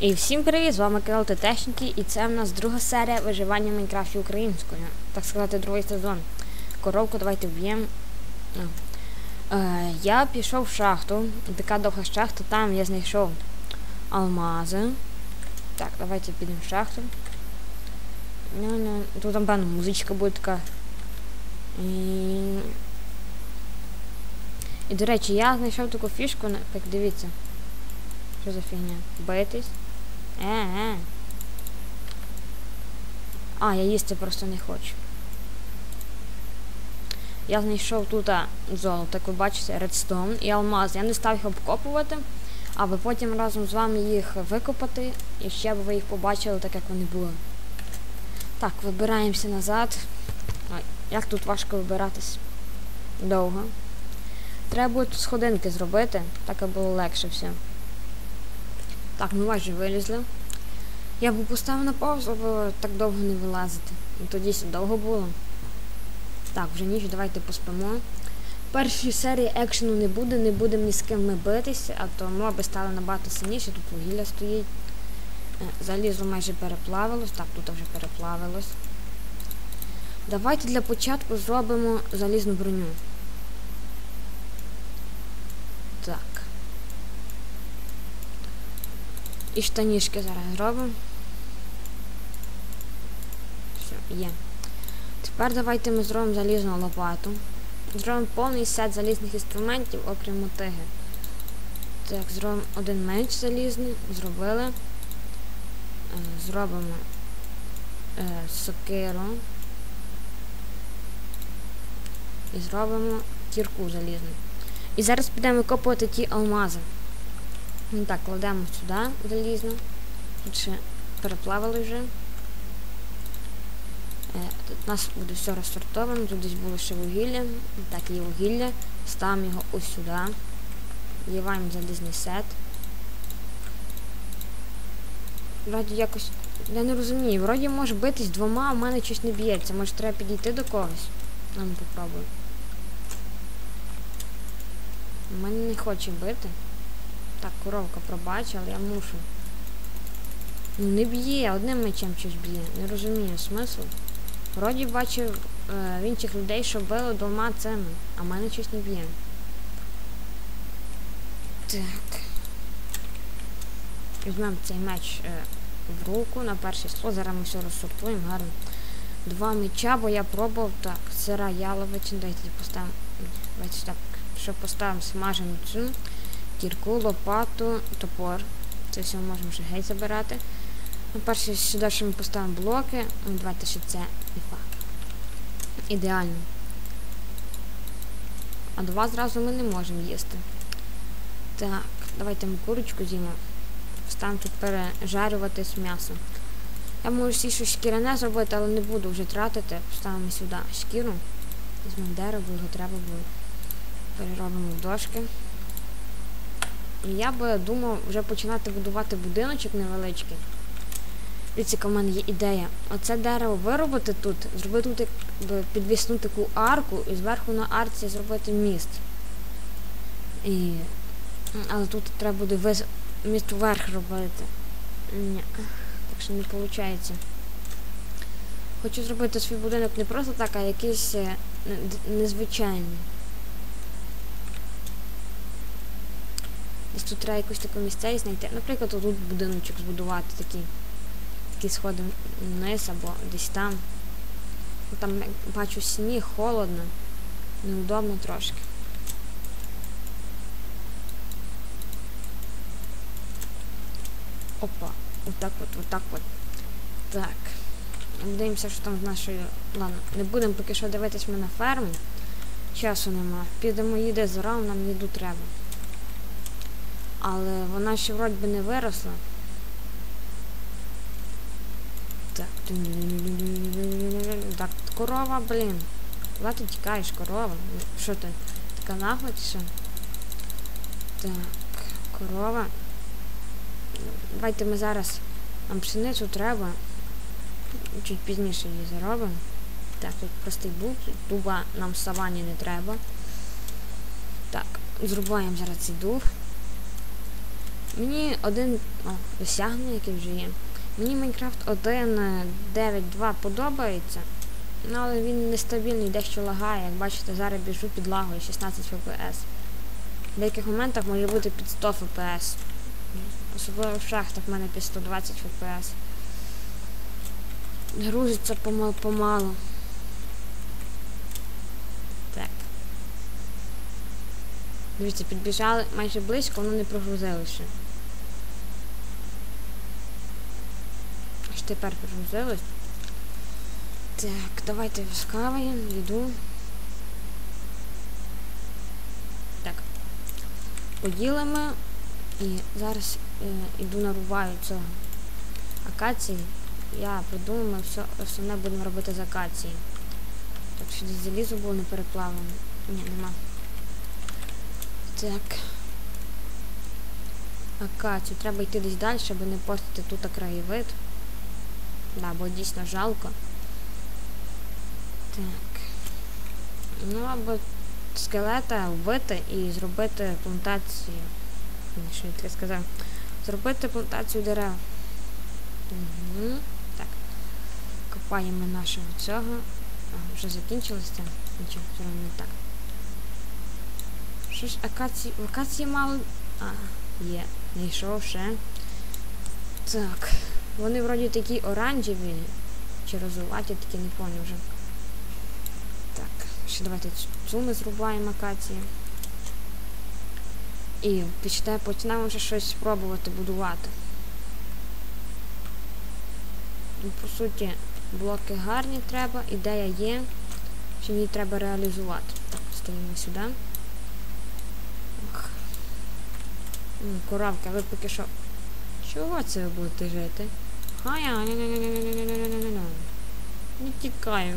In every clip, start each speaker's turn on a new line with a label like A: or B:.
A: І всім привіт! З вами канал Техніки, і це в нас друга серія виживання в Майнкрафті українською. Так сказати, другий сезон. Коровку давайте вб'ємо. Е, я пішов в шахту. Така довга шахта, там я знайшов алмази. Так, давайте підемо в шахту. Ну, ну, тут там певно музичка буде така. І... І до речі, я знайшов таку фішку, так дивіться. Що за фігня? Битись? Е, е. А, я їсти просто не хочу. Я знайшов тут золото, як ви бачите, редстоун і алмаз. Я не став їх обкопувати, аби потім разом з вами їх викопати, і ще б ви їх побачили, так як вони були. Так, вибираємося назад. Ой, як тут важко вибиратись? Довго. Треба буде тут сходинки зробити, так аби було легше все. Так, ми майже вилізли. Я б поставив на паузу, бо так довго не вилазити. Ну, Тоді довго було. Так, вже ніч, давайте поспимо. Першій серії екшену не буде, не будемо ні з ким ми битися, а то моби стали набагато сильніше, тут вугілля стоїть. Е, Залізо майже переплавилось. Так, тут вже переплавилось. Давайте для початку зробимо залізну броню. Так. І штанішки зараз зробимо. Все, є. Тепер давайте ми зробимо залізну лопату. Зробимо повний сет залізних інструментів, окрім мотиги. Так, зробимо один меч залізний, зробили. Е, Зробимо е, сокиру. І зробимо кірку залізну. І зараз підемо викопувати ті алмази. Ну Так, кладемо сюди залізно. Тут ще переплавили вже. Е, тут у нас буде все розсортовано, тут десь було ще вугілля. Так, є вугілля. Ставимо його ось сюди. Вливаємо залізний сет. Вроді якось. Я не розумію, вроді може битись двома, а в мене щось не б'ється. Може треба підійти до когось. Ну попробуй. У мене не хоче бити. Так, коровка пробач, але я мушу. Ну не б'є, одним мечем щось б'є. Не розумію смисл. Вроді бачив е, в інших людей, що били двома цими, а мене щось не б'є. Так. Візьмемо цей меч е, в руку на перше слово. Зараз ми все розсортуємо гарно. Два меча, бо я пробував так. Сира яловичина. Дайте поставимо. Давайте так. Що поставимо смажену цю кірку, лопату, топор. Це все можемо вже геть забирати. Ну, перше сюди ще ми поставимо блоки. Ну, Давайте ще це і фак. Ідеально. А два зразу ми не можемо їсти. Так, давайте ми курочку з'їмо. Ставимо тут пережарюватись м'ясо. Я можу всі щось шкіряне зробити, але не буду вже тратити. Поставимо сюди шкіру. Візьмемо дерево, його треба буде. Переробимо дошки. І я би думав вже починати будувати будиночок невеличкий. Дивіться, в мене є ідея. Оце дерево виробити тут, зробити тут підвісну таку арку і зверху на арці зробити міст. І... Але тут треба буде вис... міст вверх робити. Ні. Так що не виходить. Хочу зробити свій будинок не просто так, а якийсь е, незвичайний. Десь тут треба якусь таку місцевість знайти. Наприклад, тут будиночок збудувати такий. Такі сходи вниз або десь там. Там бачу сніг, холодно. Неудобно трошки. Опа. Отак от, отак от. Так. Дивимося, що там з нашою. Ладно, не будемо поки що дивитись ми на ферму. Часу нема. Підемо їде зразу, нам їду треба. Але вона ще вроді би не виросла. Так. Так, корова, блін. Куди ти тікаєш, корова? Що ти? Така нахуй що? Так, корова. Давайте ми зараз. Нам пшеницю треба. Чуть пізніше її заробимо. Так, тут простий бук, дуба нам в савані не треба. Так, зрубаємо зараз цей дуб. Мені один. О, досягнення, яке вже є. Мені Майнкрафт 1.9.2 подобається. Ну, але він нестабільний, дещо лагає. Як бачите, зараз біжу під лагою 16 FPS. В деяких моментах може бути під 100 FPS. Особливо в шахтах в мене під 120 FPS. Грузиться помал помалу. Так. Дивіться, підбіжали майже близько, воно не прогрузилося. Тепер прогрузилось. Так, давайте скаваємо, йду. Так. Поділимо і зараз е, йду нарубаю цього акації. Я придумаю, все основне будемо робити з акації. Так, що десь залізо було не переплавлене. Ні, нема. Так. Акацію. Треба йти десь далі, щоб не постити тут краєвид. Да, бо дійсно жалко. Так. Ну, або скелета вбити і зробити плантацію. Що я таке сказав? Зробити плантацію дерев. Угу. Так. Копаємо нашого цього. А, вже закінчилося. Нічого, все одно не так. Що ж акації. Акації мало. А, є. Знайшов ще. Так. Вони вроді такі оранжеві. Чи розуваті, такі не поняв вже. Так, ще давайте цю ми зрубаємо акації. І почнемо, вже щось спробувати будувати. Ну, по суті, блоки гарні треба, ідея є, що її треба реалізувати. Так, стоїмо сюди. Коровка, ви поки що. Чого це ви будете жити? Хая, не тікай.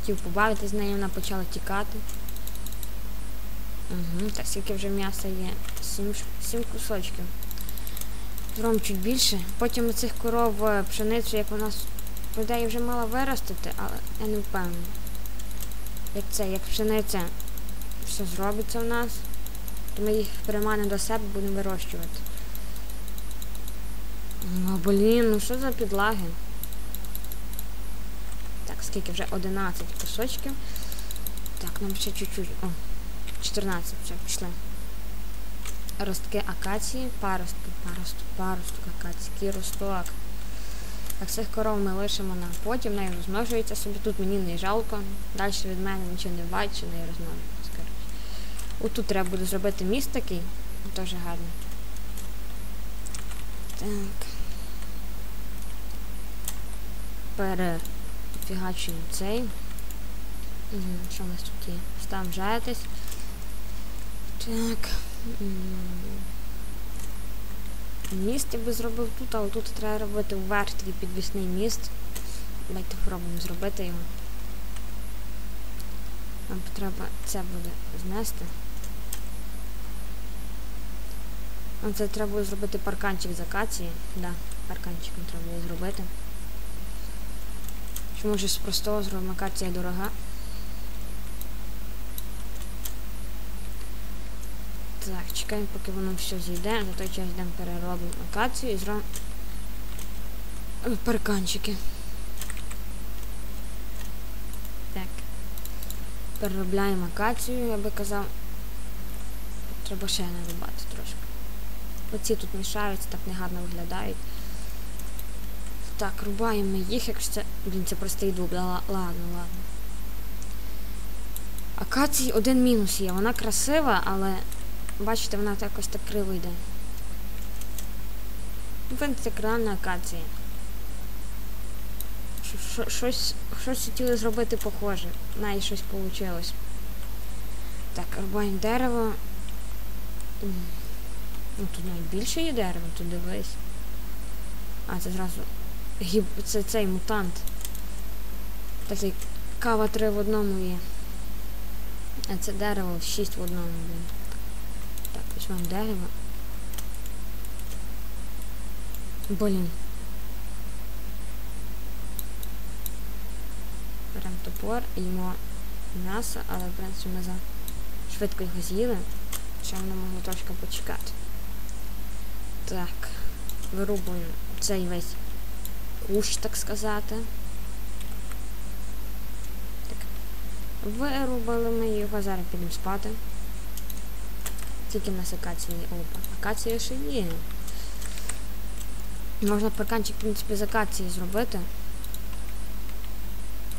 A: Хотів побавитись з нею, вона почала тікати. Угу, так скільки вже м'яса є? Сім, сім кусочків. Зробимо чуть більше. Потім оцих коров е, пшеницю, як вона с- по ідеї вже мала виростити, але я не впевнена. Як це, як пшениця все зробиться в нас, то ми їх приманимо до себе, будемо вирощувати. Ну, блін, ну що за підлаги? Так, скільки вже 11 кусочків. Так, нам ще чуть-чуть. О, 14, все, пішли. Ростки акації, паростки, паросток, паросток акації, росток. Так, цих коров ми лишимо на потім, неї розмножується собі. Тут мені не жалко. Далі від мене нічого не бачить, неї розмножується. Отут треба буде зробити міст такий. Теж гарний. Так. Перефігачуємо цей. Що у нас тут є? Ставимо жаритись. Так. Міст я би зробив тут, але тут треба робити вверх такий підвісний міст. Давайте спробуємо зробити його. Нам треба це буде знести. А це треба буде зробити парканчик з акації. Да, парканчик треба буде зробити. Що може з простого зробимо акація дорога. Так, чекаємо, поки воно все зійде. За той час йдемо переробимо акацію і зробимо парканчики. Так. Переробляємо акацію, я би казав. Треба ще нарубати трошки. Оці тут мішаються, так негарно виглядають. Так, рубаємо їх, якщо це. Блін, це простий дуб. Да, ладно, ладно. Акації один мінус є. Вона красива, але бачите, вона якось так криво йде. Ну, це реальна акація. Що- що- Щось, щось хотіли зробити похоже. Навіть щось вийшло. Так, рубаємо дерево. Ну тут навіть більше є дерева, тут дивись. А, це зразу. Це цей мутант. Такий кава три в одному є. А це дерево 6 в одному, блін. Так, візьмемо дерево. Блін. Беремо топор йому м'яса, але в принципі ми за швидко його з'їли. Ще воно могло трошки почекати. Так, вирубуємо цей весь кущ, так сказати. Так. Вирубали ми його, зараз підемо спати. Тільки в нас акації. Опа, акація ще є. Можна парканчик, в принципі, з акації зробити.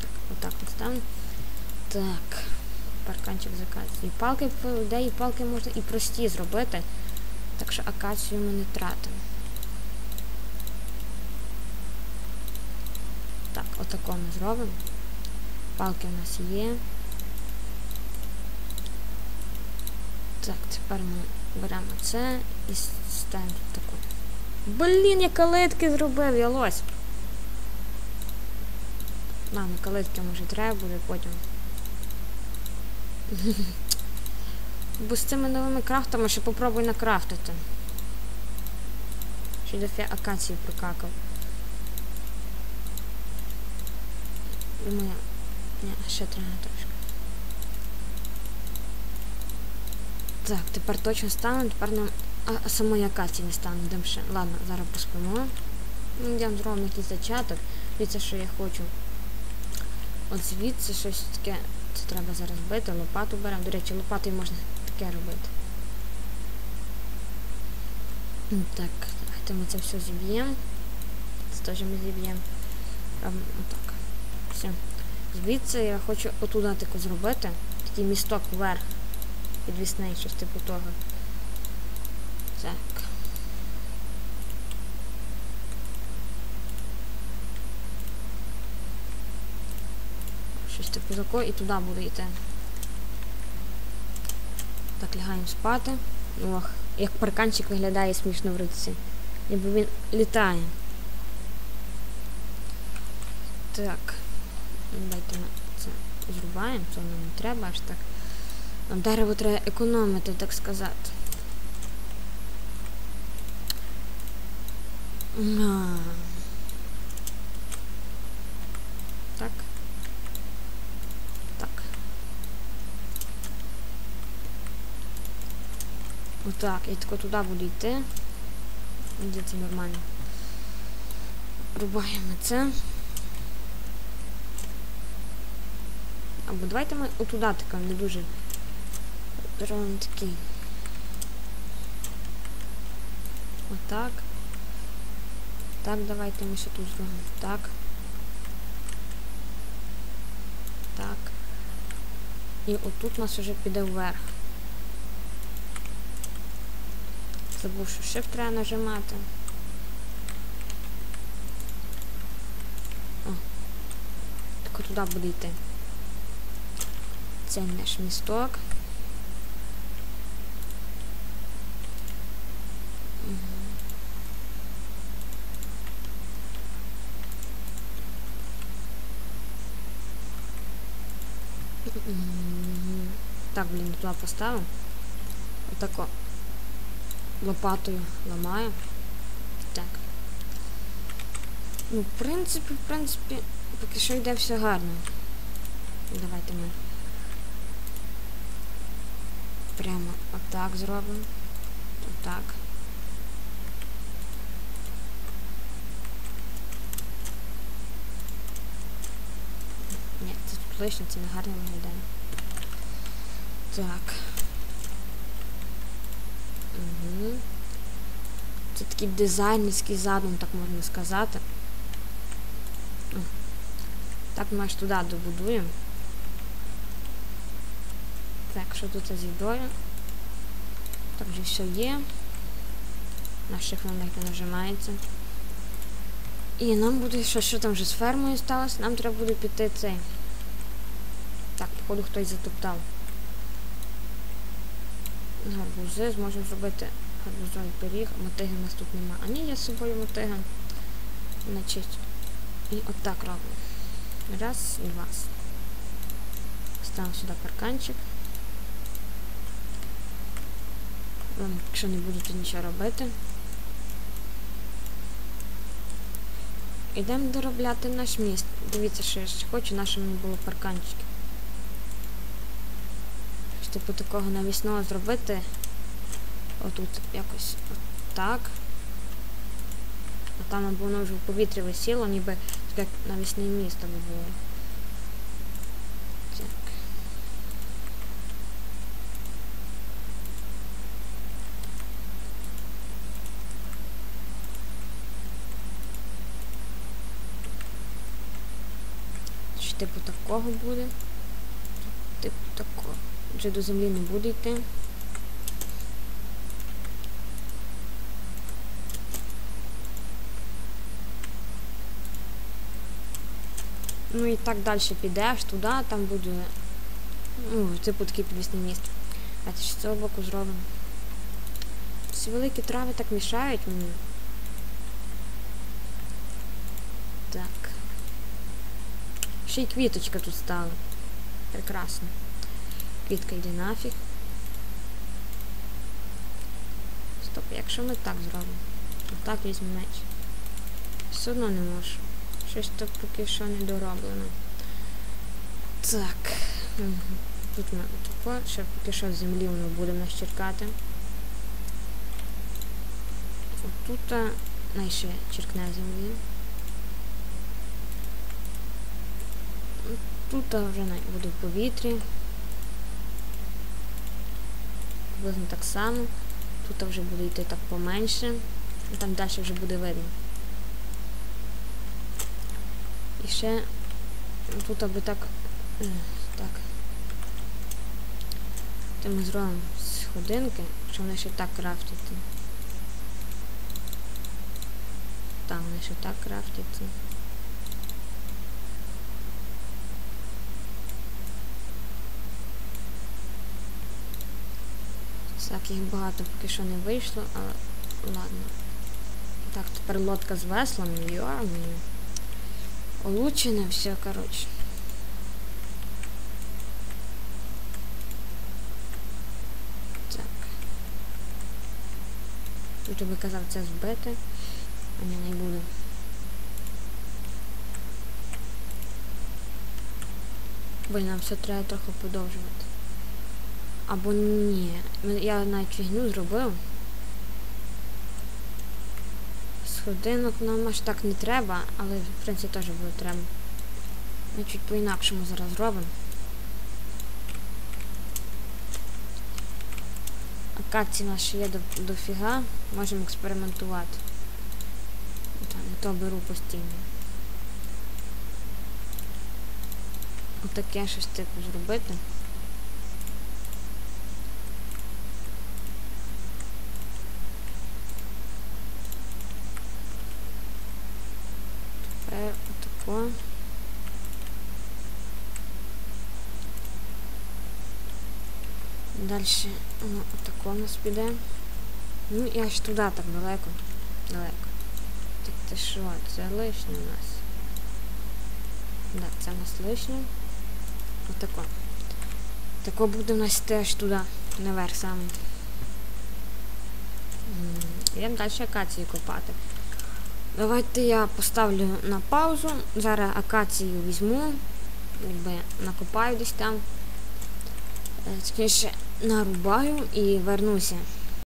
A: Так, отак от ставимо. Так. Парканчик з акації. Палки, по ідеї, палки можна і прості зробити. Так що акацію ми не тратимо. Так, отако ми зробимо. Палки у нас є. Так, тепер ми беремо це і ставимо таку. Блін, я калитки зробив, я лось. Ладно, калитки може треба буде потім. Бо з цими новими крафтами ще попробуй накрафтити. Ще дофі акації прокакав. Думаю, ні, ще треба трошки. Так, тепер точно стане, тепер нам а, самої акації не стане. Йдемо. Ладно, зараз поспимо. Ну, Йдемо зробимо якийсь зачаток. Дивіться, що я хочу. От звідси щось таке. Це треба зараз бити, лопату беремо. До речі, лопатою можна таке. Ну, Так, давайте ми це все зіб'ємо. Це теж ми зіб'ємо. Отак. Все. Звідси я хочу отуда таку зробити. Такий місток вверх. Підвісний, щось типу того. Так. Щось типу такого і туди буду йти. Так, лягаємо спати. Ох, як парканчик виглядає смішно в руці. Ніби він літає. Так. Давайте ми це зрубаємо, це нам не треба аж так. Нам дерево треба економити, так сказати. А. Так. Так. Отак, я тако туди буду йти. Де нормально. Рубаємо це. Або давайте ми отуда така не дуже зробимо такий. Отак. Так, давайте ми ще тут зробимо. Так. Так. І отут нас вже піде вверх. Забув, що shift треба нажимати. О. Так туди буде йти. Це наш місток. Так, блін, туди поставив. Отако лопатою ламаю. Так. Ну, в принципі, в принципі, поки що йде все гарно. Давайте ми прямо отак зробимо. Отак. Ні, це тут лишнє, це не гарно виглядає. Так. Угу. Це такий дизайнерський задум, так можна сказати. Так ми аж туди добудуємо. Так, що тут з їдою? Так вже все є. Наш шифр не нажимається. І нам буде, що що там вже з фермою сталося, нам треба буде піти цей. Так, походу хтось затоптав. Гарбузи, зможемо зробити гарбузовий пиріг, мотиги у нас тут нема. А ні, я з собою мотига. Значить. І отак робимо. Раз і два. Ставимо сюди парканчик. Якщо не буду тут нічого робити. Ідемо доробляти наш міст. Дивіться, що я ще хочу, нашому не було парканчиків. типу такого навісного зробити. Отут якось так. А там або воно вже в повітрі висіло, ніби як навісне місто би було. Так. Чи типу такого буде? Типу такого. Вже до землі не буде йти. Ну і так далі підеш туди, там буде. Ну, типу такий підвісний міст. А це ж з цього боку зробимо. Ці великі трави так мішають мені. Так. Ще й квіточка тут стала. Прекрасно. Квітка йде нафіг. Стоп, якщо ми так зробимо. Отак візьму меч. Все одно не можу. Щось так поки що не дороблено. Так. Тут ми отако. Ще поки що землі воно будемо черкати. Отут найше черкне землі. Тут вже буде в повітрі. Приблизно так само. Тут вже буде йти так поменше. Там далі вже буде видно. І ще тут аби так. е, Так. То ми зробимо сходинки, що вони ще так крафтяться. Так, вони ще так крафтяться. Так, їх багато поки що не вийшло, але ладно. Так, тепер лодка з веслом, йо-моє. Улучшене все, коротше. Так. Тут би казав це збити, а ні, не буду. Бо нам все треба трохи подовжувати. Або ні. Я навіть фігню зробив. Сходинок нам аж так не треба, але в принципі теж буде треба. Ми чуть по-інакшому зараз зробимо. Акації у нас є до, дофіга, можемо експериментувати. Та, не то беру постійно. Отаке щось типу зробити. Тепер отако. Далі ну, отако у нас піде. Ну і аж туди так далеко. Далеко. Так ти що, це лишнє у нас. Да, це у нас лишнє. Отако. Тако буде у нас аж туди, наверх саме. Йдемо далі акації копати. Давайте я поставлю на паузу. Зараз акацію візьму, якби накопаю десь там. Е, Точніше, нарубаю і вернуся.